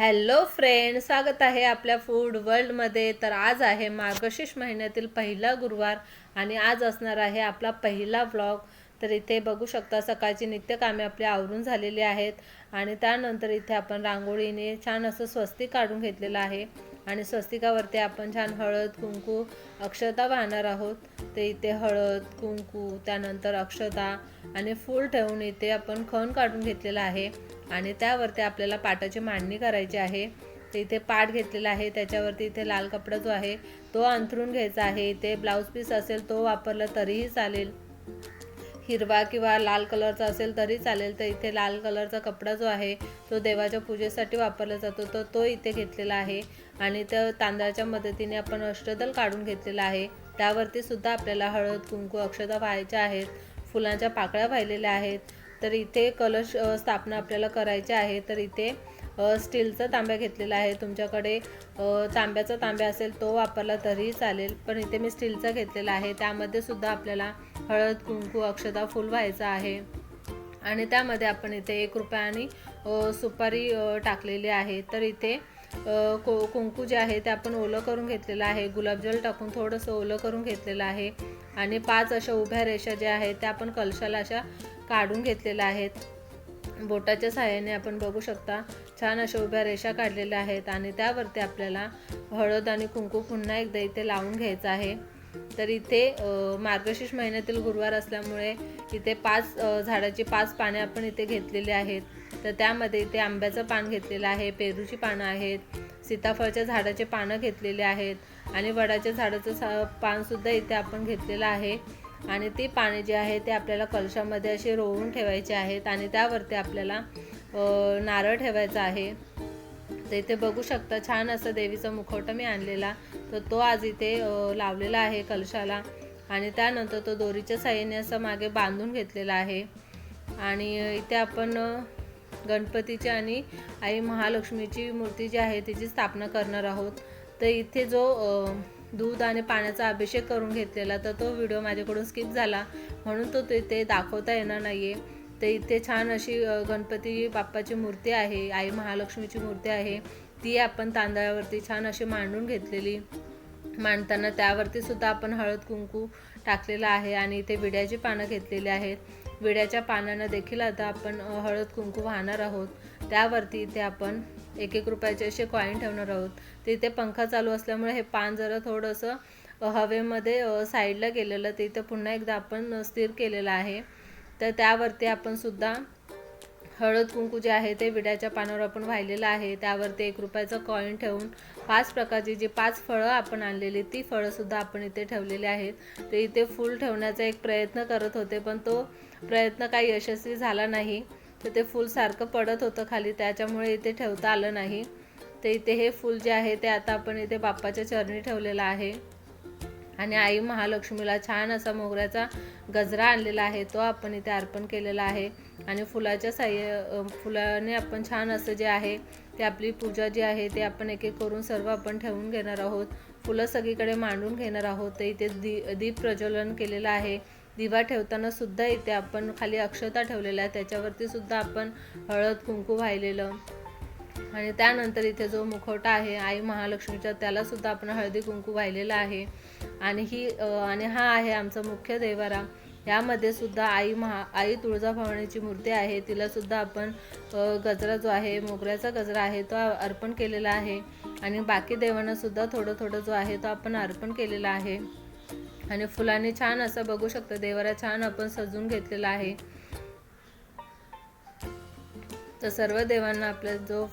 Hello friend स्वागत आहे आपल्या फूड वर्ल्डमध्ये तर आज आहे मार्गशीर्ष महिन्यातील पहिला गुरुवार आणि आज असणार आहे आपला पहिला व्लॉग तर इथे बघू शकता सकाळची नित्यकामे आपली आवरून झालेली आहेत आणि त्यानंतर इथे आपण रांगोळीने छान असं स्वस्ती काढून घेतलेलं आहे. आणि स्वस्तिकावरती आपण छान हळद कुंकू अक्षता वाहणार आहोत. ते इथे हळद कुंकू त्यानंतर अक्षता आणि फूल ठेवून इथे आपण खण काढून घेतलेला आहे. आणि त्यावरती आपल्याला पाटाची मांडणी करायची आहे. तर इथे पाट घेतलेला आहे. त्याच्यावरती इथे लाल कपडा जो आहे तो अंथरून घ्यायचा आहे. इथे ब्लाऊज पीस असेल तो वापरला तरीही चालेल. हिरवा किंवा लाल कलरचा असेल तरी चालेल. तर इथे लाल कलरचा कपडा जो आहे तो देवाच्या पूजेसाठी वापरला जातो. तर तो इथे घेतलेला आहे. आणि त्या तांदळाच्या मदतीने आपण अष्टदल काढून घेतलेला आहे. त्यावरती सुद्धा आपल्याला हळद कुंकू अक्षता व्हायच्या आहेत. फुलांच्या पाकळ्या वाहिलेल्या आहेत. तर इथे कलश स्थापना आपल्याला करायची आहे. तर इथे स्टीलचा तांब्या घेतलेला आहे. तुमच्याकडे तांब्याचा तांब्या असेल तो वापरला तरीही चालेल. पण इथे मी स्टीलचा घेतलेला आहे. त्यामध्ये सुद्धा आपल्याला हळद कुंकू अक्षता फुल व्हायचं आहे. आणि त्यामध्ये आपण इथे एक रुपया आणि सुपारी टाकलेली आहे. तर इथे को कुंकू जे आहे ते आपण ओलं करून घेतलेलं आहे. गुलाबजल टाकून थोडंसं ओलं करून घेतलेलं आहे. आणि पाच अशा उभ्या रेषा ज्या आहेत त्या आपण कलशाला अशा काढून घेतलेल्या आहेत. बोटाच्या सहाय्याने आपण बघू शकता छान अशा उभ्या रेषा काढलेल्या आहेत. आणि त्यावरती आपल्याला हळद आणि कुंकू पुन्हा एकदा इथे लावून घ्यायचं आहे. तर इथे मार्गशीर्ष महिन्यातील गुरुवार असल्यामुळे इथे पाच झाडाची पाच पाने आपण इथे घेतलेली आहेत. तर त्यामध्ये इथे आंब्याचं पान घेतलेलं आहे पेरूची पानं आहेत सीताफळच्या झाडाचे पानं घेतलेले आहेत आणि वडाच्या झाडाचं सा पानसुद्धा इथे आपण घेतलेलं आहे. आणि ती पाने जी आहे ते आपल्याला कलशामध्ये असे रोवून ठेवायचे आहेत आणि त्यावरती आपल्याला नारळ ठेवायचा आहे. तर इथे बघू शकता छान असं देवीचा मुखवटा मी आणलेला. तर तो आज इथे लावलेला आहे कलशाला. आणि त्यानंतर तो दोरीच्या साह्याने असं मागे बांधून घेतलेला आहे. आणि इथे आपण गणपतीची आणि आई महालक्ष्मीची मूर्ती जी आहे तिची स्थापना करणार आहोत. तर इथे जो दूध आणि पाण्याचा अभिषेक करून घेतलेला तर तो व्हिडिओ माझ्याकडून स्किप झाला. म्हणून तो तिथे दाखवता येणार नाही आहे ते इथे छान अशी गणपती बाप्पाची मूर्ती आहे आई महालक्ष्मीची मूर्ती आहे ती आपण तांदळावरती छान अशी मांडून घेतलेली. मांडताना त्यावरती सुद्धा आपण हळद कुंकू टाकलेलं आहे आणि इथे विड्याची पानं घेतलेली आहेत. विड्याच्या पानांना देखील आता आपण हळद कुंकू वाहणार आहोत. त्यावरती इथे आपण एक एक रुपयाचे असे कॉईन ठेवणार आहोत. तर इथे पंखा चालू असल्यामुळे हे पान जरा थोडंसं हवेमध्ये साईडला गेलेलं ते इथं पुन्हा एकदा आपण स्थिर केलेलं आहे. तर त्यावरती आपण सुद्धा हळद कुंकू जे आहे ते विड्याच्या पानावर आपण वाहिलेलं आहे. त्यावरती एक रुपयाचं कॉईन ठेवून पाच प्रकारची जी पाच फळं आपण आणलेली ती फळंसुद्धा आपण इथे ठेवलेली आहेत. ते इथे फूल ठेवण्याचा एक प्रयत्न करत होते पण तो प्रयत्न काही यशस्वी झाला नाही. तर ते फूल सारखं पडत होतं खाली त्याच्यामुळे इथे ठेवता आलं नाही. तर इथे हे फूल जे आहे ते आता आपण इथे बाप्पाच्या चरणी ठेवलेलं आहे. आणि आई महालक्ष्मीला छान असा मोगऱ्याचा गजरा आणलेला आहे तो आपण इथे अर्पण केलेला आहे. आणि फुलाच्या साह्य फुलाने आपण छान असं जे आहे ते आपली पूजा जी आहे ते आपण एक एक करून सर्व आपण ठेवून घेणार आहोत. फुलं सगळीकडे मांडून घेणार आहोत. तर इथे दी दीप प्रज्वलन केलेलं आहे. दिवा ठेवताना सुद्धा इथे आपण खाली अक्षता ठेवलेल्या आहे त्याच्यावरती सुद्धा आपण हळद कुंकू वाहिलेलं. आणि त्यानंतर इथे जो मुखवटा आहे आई महालक्ष्मीचा त्याला सुद्धा आपण हळदी कुंकू वाहिलेला आहे. आणि ही आणि हा आहे आमचा मुख्य देवारा. यामध्ये सुद्धा आई महा आई तुळजाभवानीची मूर्ती आहे. तिला सुद्धा आपण गजरा जो आहे मोगऱ्याचा गजरा आहे तो अर्पण केलेला आहे. आणि बाकी देवांना सुद्धा थोडं थोडं जो आहे तो आपण अर्पण केलेला आहे. आणि फुलांनी छान असं बघू शकतो देवारा छान आपण सजून घेतलेला आहे. तर सर्व देवांना आपल्या जो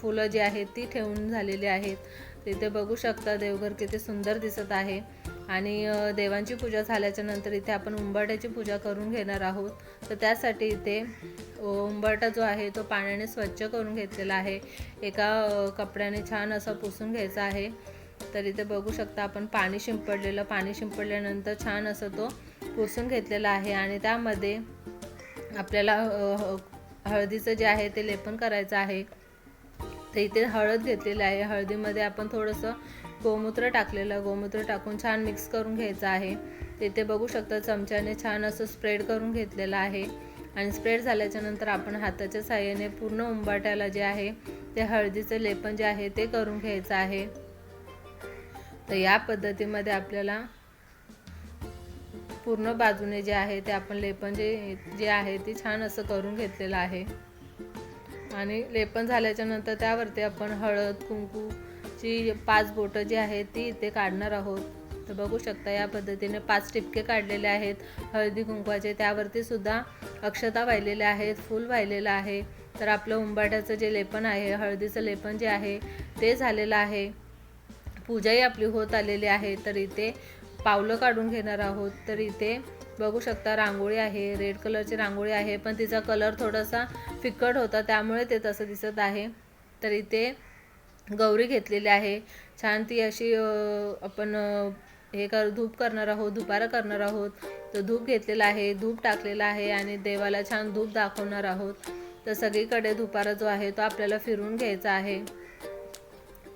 फुलं जी आहेत ती ठेवून झालेली आहेत. तिथे बघू शकता देवघर किती सुंदर दिसत आहे. आणि देवांची पूजा झाल्याच्यानंतर इथे आपण उंबरट्याची पूजा करून घेणार आहोत. तर त्यासाठी इथे उंबरटा जो आहे तो पाण्याने स्वच्छ करून घेतलेला आहे. एका कपड्याने छान असा पुसून घ्यायचा आहे. तर इथे बघू शकता आपण पाणी शिंपडलेलं पाणी शिंपडल्यानंतर छान असं तो पुसून घेतलेला आहे. आणि त्यामध्ये आपल्याला हळदीचं जे आहे ते लेपन करायचं आहे. तर इथे हळद घेतलेली आहे. हळदीमध्ये आपण थोडंसं गोमूत्र टाकलेलं गोमूत्र टाकून छान मिक्स करून घ्यायचं आहे. तिथे बघू शकता चमच्याने छान असं स्प्रेड करून घेतलेलं आहे. आणि स्प्रेड झाल्याच्यानंतर आपण हाताच्या साह्याने पूर्ण उंबाट्याला जे आहे ते हळदीचं लेपन जे आहे ते करून घ्यायचं आहे. तर या पद्धतीमध्ये आपल्याला पूर्ण बाजूने जे आहे ते आपण लेपन जे जे आहे ते छान असं करून घेतलेलं आहे. आणि लेपन झाल्याच्यानंतर त्यावरती आपण हळद कुंकूची पाच बोटं जी आहेत ती इथे काढणार आहोत. तर बघू शकता या पद्धतीने पाच टिपके काढलेले आहेत. हळदी कुंकवाचे त्यावरती सुद्धा अक्षता वाहिलेल्या आहेत फूल वाहिलेलं आहे. तर आपलं उंबाट्याचं जे लेपन आहे हळदीचं लेपन जे आहे ते झालेलं आहे. पूजाही आपली होत आलेली आहे. तर इथे पावलं काढून घेणार आहोत. तर इथे बघू शकता रांगोळी आहे रेड कलरची रांगोळी आहे पण तिचा कलर थोडासा फिकट होता त्यामुळे ते तसं दिसत आहे. तर इथे गौरी घेतलेली आहे. छान ती अशी आपण हे कर धूप करणार आहोत धुपारा करणार आहोत. तर धूप घेतलेला आहे धूप टाकलेला आहे आणि देवाला छान धूप दाखवणार आहोत. तर सगळीकडे धुपारा जो आहे तो आपल्याला फिरून घ्यायचा आहे.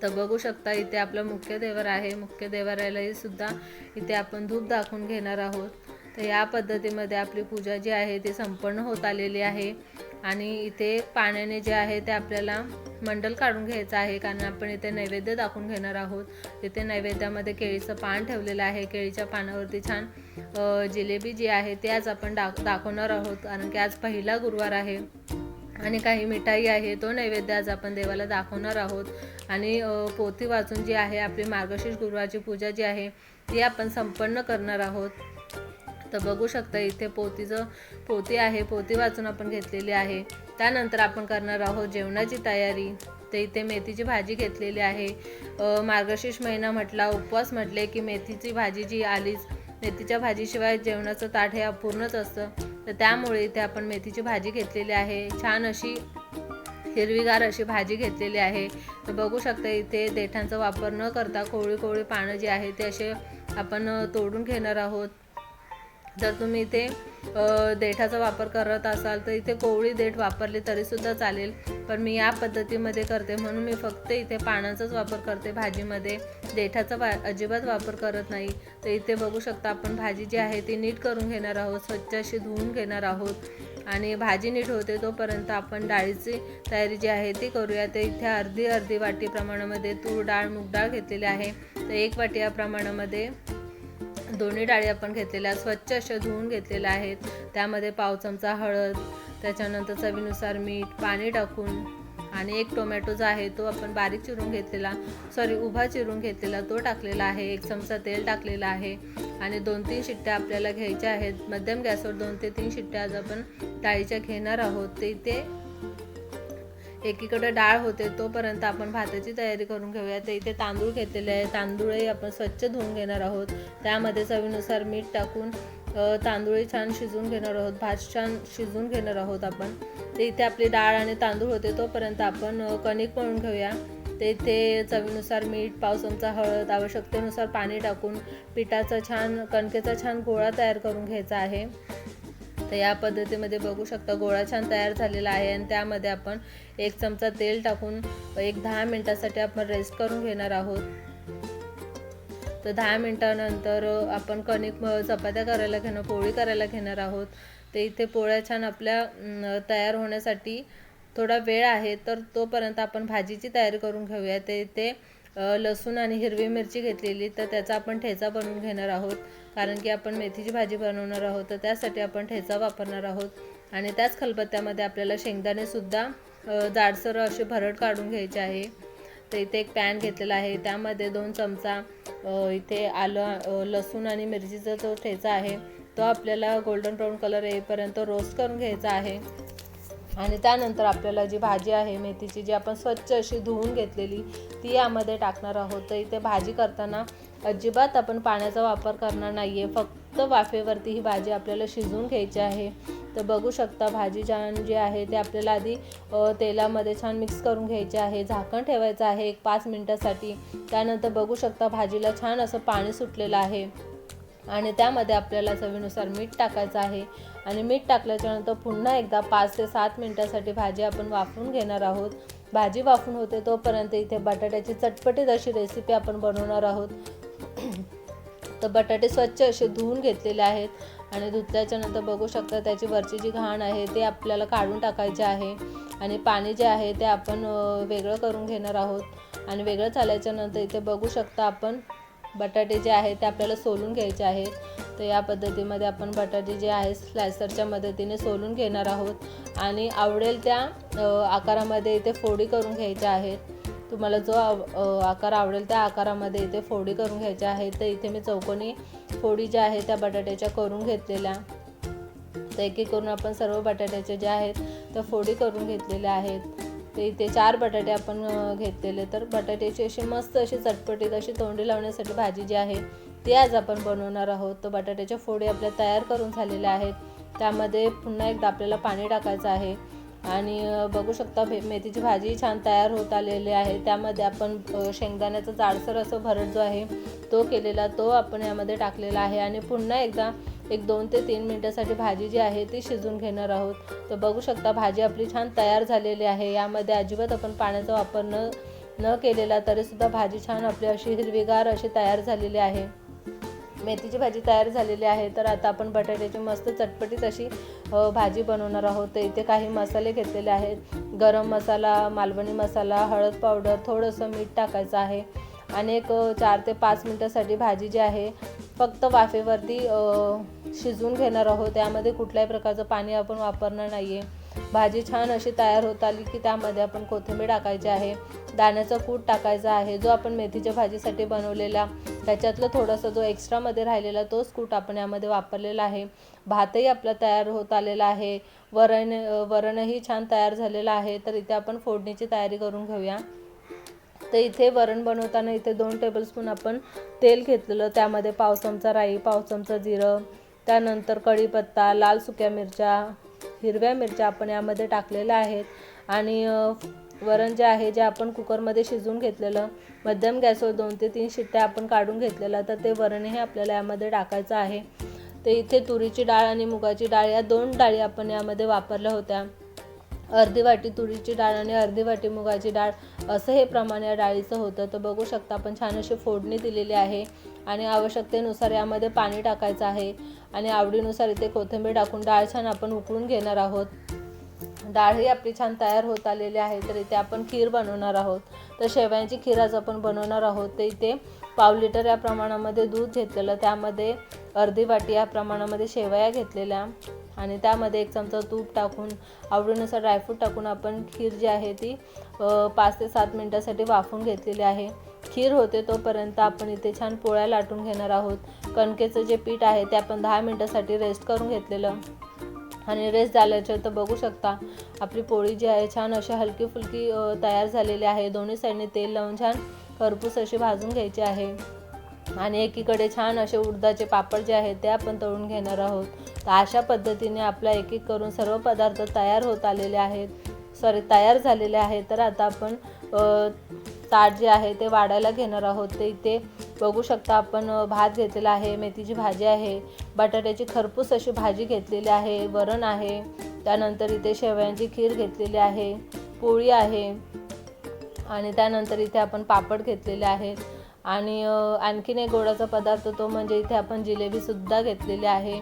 तर बघू शकता इथे आपलं मुख्य देवर आहे. मुख्य देवाऱ्यालाही सुद्धा इथे आपण धूप दाखवून घेणार आहोत. तर या पद्धतीमध्ये आपली पूजा जी आहे ती संपन्न होत आलेली आहे. आणि इथे पाण्याने जे आहे ते आपल्याला मंडल काढून घ्यायचं आहे कारण आपण इथे नैवेद्य दाखवून घेणार आहोत. इथे नैवेद्यामध्ये केळीचं पान ठेवलेलं आहे. केळीच्या पानावरती छान जिलेबी जी आहे ते आज आपण दाख दाखवणार आहोत कारण की आज पहिला गुरुवार आहे. आणि काही मिठाई आहे तो नैवेद्य आज आपण देवाला दाखवणार आहोत. आणि पोथी वाचून जी आहे आपली मार्गशीर्ष गुरुवारची पूजा जी आहे ती आपण संपन्न करणार आहोत. तर बघू शकता इथे पोतीचं पोती आहे पोती वाचून आपण घेतलेली आहे. त्यानंतर आपण करणार आहोत जेवणाची तयारी. तर इथे मेथीची भाजी घेतलेली आहे. मार्गशीर्ष महिना म्हटला उपवास म्हटले की मेथीची भाजी जी आलीच मेथीच्या भाजीशिवाय जेवणाचं ताट हे अपूर्णच असतं. तर त्यामुळे इथे आपण मेथीची भाजी घेतलेली आहे. छान अशी हिरवीगार अशी भाजी घेतलेली आहे. तर बघू शकता इथे देठांचा वापर न करता कोवळी कोवळी पानं जी आहे ते असे आपण तोडून घेणार आहोत. जर तुम्ही इथे देठाचा वापर करत असाल तर इथे कोवळी देठ वापरली तरीसुद्धा चालेल. पण मी या पद्धतीमध्ये करते. म्हणून मी फक्त इथे पानाचाच वापर करते भाजीमध्ये. देठाचा वा अजिबात वापर करत नाही. तर इथे बघू शकता आपण भाजी जी आहे ती नीट करून घेणार आहोत स्वच्छ अशी धुवून घेणार आहोत. आणि भाजी नीट होते तोपर्यंत आपण डाळीची तयारी जी आहे ती करूया. तर इथे अर्धी अर्धी वाटी प्रमाणामध्ये तूर डाळ मूग डाळ घेतलेली आहे. तर एक वाटी या प्रमाणामध्ये दोन्ही डाळी आपण घेतलेल्या स्वच्छ अशा धुवून घेतलेल्या आहेत. त्यामध्ये पाव चमचा हळद त्याच्यानंतर चवीनुसार मीठ पाणी टाकून आणि एक टोमॅटो जो आहे तो आपण बारीक चिरून घेतलेला सॉरी उभा चिरून घेतलेला तो टाकलेला आहे. एक चमचा तेल टाकलेला आहे. आणि दोन तीन शिट्ट्या आपल्याला घ्यायच्या आहेत. मध्यम गॅसवर दोन ते तीन शिट्ट्या आज आपण डाळीच्या घेणार आहोत. ते ते एकीकडे डाळ होते तोपर्यंत आपण भाताची तयारी करून घेऊया. तर इथे तांदूळ घेतलेले आहे. तांदूळही आपण स्वच्छ धुवून घेणार आहोत. त्यामध्ये चवीनुसार मीठ टाकून तांदूळही छान शिजवून घेणार आहोत. भात छान शिजवून घेणार आहोत आपण. तर इथे आपली डाळ आणि तांदूळ होते तोपर्यंत आपण कणिक मळून घेऊया. ते इथे चवीनुसार मीठ पाव चमचा हळद आवश्यकतेनुसार पाणी टाकून पिठाचा छान कणकेचा छान गोळा तयार करून घ्यायचा आहे. तर या पद्धतीमध्ये बघू शकता गोळा छान तयार झालेला आहे आणि त्यामध्ये आपण एक चमचा तेल टाकून एक दहा मिनटासाठी आपण रेस्ट करून घेणार आहोत. तर दहा मिनटानंतर आपण कणिक चपात्या करायला घेणं पोळी करायला घेणार आहोत. ते इथे पोळ्या छान आपल्या तयार होण्यासाठी थोडा वेळ आहे तर तोपर्यंत आपण भाजीची तयारी करून घेऊया. ते इथे लसूण आणि हिरवी मिरची घेतलेली तर त्याचा आपण ठेचा बनवून घेणार आहोत. कारण की आपण मेथीची भाजी बनवणार आहोत तर त्यासाठी आपण ठेचा वापरणार आहोत. आणि त्याच खलबत्त्यामध्ये आपल्याला शेंगदाणेसुद्धा जाडसर असे भरड काढून घ्यायचे आहे. तर इथे एक पॅन घेतलेला आहे. त्यामध्ये दोन चमचा इथे आलं लसूण आणि मिरचीचा जो ठेचा आहे तो आपल्याला गोल्डन ब्राऊन कलर येईपर्यंत रोस्ट करून घ्यायचा आहे. आणि त्यानंतर आपल्याला जी भाजी आहे मेथीची जी आपण स्वच्छ अशी धुवून घेतलेली ती यामध्ये टाकणार आहोत. तर इथे भाजी करताना अजिबात आपण पाण्याचा वापर करणार नाही आहे फक्त वाफेवरती ही भाजी आपल्याला शिजवून घ्यायची आहे. तर बघू शकता भाजी छान जी आहे ते आपल्याला आधी तेलामध्ये छान मिक्स करून घ्यायचे आहे. झाकण ठेवायचं आहे एक पाच मिनटासाठी. त्यानंतर बघू शकता भाजीला छान असं पाणी सुटलेलं आहे. आणि त्यामध्ये आपल्याला चवीनुसार मीठ टाकायचं आहे. आणि मीठ टाकल्याच्यानंतर पुन्हा एकदा पाच ते सात मिनटासाठी भाजी आपण वाफवून घेणार आहोत. भाजी वाफून होते तोपर्यंत इथे बटाट्याची चटपटीत अशी रेसिपी आपण बनवणार आहोत. तर बटाटे स्वच्छ असे धुवून घेतलेले आहेत. आणि धुतल्याच्या नंतर बघू शकता त्याची वरची जी घाण आहे ते आपल्याला काढून टाकायचे आहे. आणि पाणी जे आहे ते आपण वेगळं करून घेणार आहोत. आणि वेगळं झाल्याच्यानंतर इथे बघू शकता आपण बटाटे जे आहे ते आपल्याला सोलून घ्यायचे आहेत. तर या पद्धतीमध्ये आपण बटाटे जे आहे स्लायसरच्या मदतीने सोलून घेणार आहोत. आणि आवडेल त्या आकारामध्ये इथे फोडी करून घ्यायच्या आहेत. तुम्हाला जो आकार आवडेल त्या आकारामध्ये इथे फोडी करून घ्यायच्या आहेत. तर इथे मी चौकोनी फोडी ज्या आहेत त्या बटाट्याच्या करून घेतलेल्या. तर एक एक करून आपण सर्व बटाट्याचे जे आहेत त्या फोडी करून घेतलेल्या आहेत. ते इथे चार बटाटे आपण घेतलेले. तर बटाट्याची अशी मस्त अशी चटपटीत अशी तोंडी लावण्यासाठी भाजी जी आहे ती आज आपण बनवणार आहोत. तर बटाट्याच्या फोडी आपल्या तयार करून झालेल्या आहेत. त्यामध्ये पुन्हा एकदा आपल्याला पाणी टाकायचं आहे. आणि बघू शकता भे मेथीची भाजी छान तयार होत आलेली आहे. त्यामध्ये आपण शेंगदाण्याचा जाडसर असं भरड जो आहे तो केलेला तो आपण यामध्ये टाकलेला आहे. आणि पुन्हा एकदा एक दोन ते तीन मिनटासाठी भाजी जी आहे ती शिजून घेणार आहोत. तर बघू शकता भाजी आपली छान तयार झालेली आहे. यामध्ये अजिबात आपण पाण्याचा वापर न न केलेला तरीसुद्धा भाजी छान आपली अशी हिरवीगार अशी तयार झालेली आहे. मेथीची भाजी तयार झालेली आहे. तर आता आपण बटाट्याची मस्त चटपटीत अशी भाजी बनवणार आहोत. तर इथे काही मसाले घेतलेले आहेत. गरम मसाला मालवणी मसाला हळद पावडर थोडंसं मीठ टाकायचं आहे. आणि एक चार ते पाच मिनटासाठी भाजी जी आहे फक्त वाफेवरती शिजवून घेणार आहोत. त्यामध्ये कुठल्याही प्रकारचं पाणी आपण वापरणार नाही आहे भाजी छान अशी तयार होत आली की त्यामध्ये आपण कोथिंबीर टाकायची आहे. दाण्याचं कूट टाकायचा आहे. जो आपण मेथीच्या भाजीसाठी बनवलेला त्याच्यातलं थोडासा जो एक्स्ट्रामध्ये राहिलेला तोच कूट आपण यामध्ये वापरलेला आहे. भातही आपला तयार होत आलेला आहे. वरण वरणही छान तयार झालेलं आहे. तर इथे आपण फोडणीची तयारी करून घेऊया. तर इथे वरण बनवताना इथे दोन टेबलस्पून आपण तेल घेतलेलं. त्यामध्ये पाव चमचा राई पाव चमचा जिरं त्यानंतर कढीपत्ता लाल सुक्या मिरच्या हिरव्या मिरच्या आपण यामध्ये टाकलेल्या आहेत. आणि वरण जे आहे जे आपण कुकरमध्ये शिजवून घेतलेलं मध्यम गॅसवर दोन ते तीन शिट्ट्या आपण काढून घेतलेलं तर ते वरणही आपल्याला यामध्ये टाकायचं आहे. ते इथे तुरीची डाळ आणि मुगाची डाळ या दोन डाळी आपण यामध्ये वापरल्या होत्या. अर्धी वाटी तुरीची डाळ आणि अर्धी वाटी मुगाची डाळ असं हे प्रमाण या डाळीचं होतं. तर बघू शकता आपण छान अशी फोडणी दिलेली आहे आणि आवश्यकतेनुसार यामध्ये पाणी टाकायचं आहे. आणि आवडीनुसार इथे कोथिंबीर टाकून डाळ छान आपण उकळून घेणार आहोत. डाळही आपली छान तयार होत आलेली आहे तर इथे आपण खीर बनवणार आहोत. तर शेवयांची खीर आज आपण बनवणार आहोत. तर इथे पाव लिटर या प्रमाणामध्ये दूध घेतलेलं त्यामध्ये अर्धी वाटी या प्रमाणामध्ये शेवया घेतलेल्या आणि त्यामध्ये एक चमचा तूप टाकून आवडीनुसार ड्रायफ्रूट टाकून आपण खीर जी आहे ती पाच ते सात मिनटासाठी वाफून घेतलेली आहे. खीर होते तोपर्यंत आपण इथे छान पोळ्या लाटून घेणार आहोत. कणकेचं जे पीठ आहे ते आपण दहा मिनटासाठी रेस्ट करून घेतलेलं. आणि रेस्ट झाल्याच्या तर बघू शकता. आपली पोळी जी आहे छान अशी हलकी फुलकी तयार झालेली आहे. दोन्ही साईडने तेल लावून छान खरपूस अशी भाजून घ्यायची आहे. आणि एकीकडे छान असे उडदाचे पापड जे आहेत ते आपण तळून घेणार आहोत. तर अशा पद्धतीने आपला एक एक करून सर्व पदार्थ तयार होत आलेले आहेत. सॉरी तयार झालेले आहेत. तर आता आपण ताट जे आहे ते वाढायला घेणार आहोत. ते इथे बघू शकता आपण भात घेतलेला आहे मेथीची भाजी आहे बटाट्याची खरपूस अशी भाजी घेतलेली आहे वरण आहे त्यानंतर इथे शेवयांची खीर घेतलेली आहे पोळी आहे आणि त्यानंतर इथे आपण पापड घेतलेले आहेत आणि आणखीन एक गोडाचा पदार्थ तो म्हणजे इथे आपण जिलेबीसुद्धा घेतलेली आहे.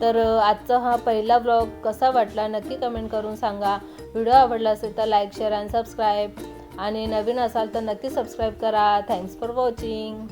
तर आजचा हा पहिला ब्लॉग कसा वाटला नक्की कमेंट करून सांगा. व्हिडिओ आवडला असेल तर लाईक शेअर आणि सबस्क्राईब आणि नवीन असाल तर नक्की सबस्क्राईब करा. Thanks for watching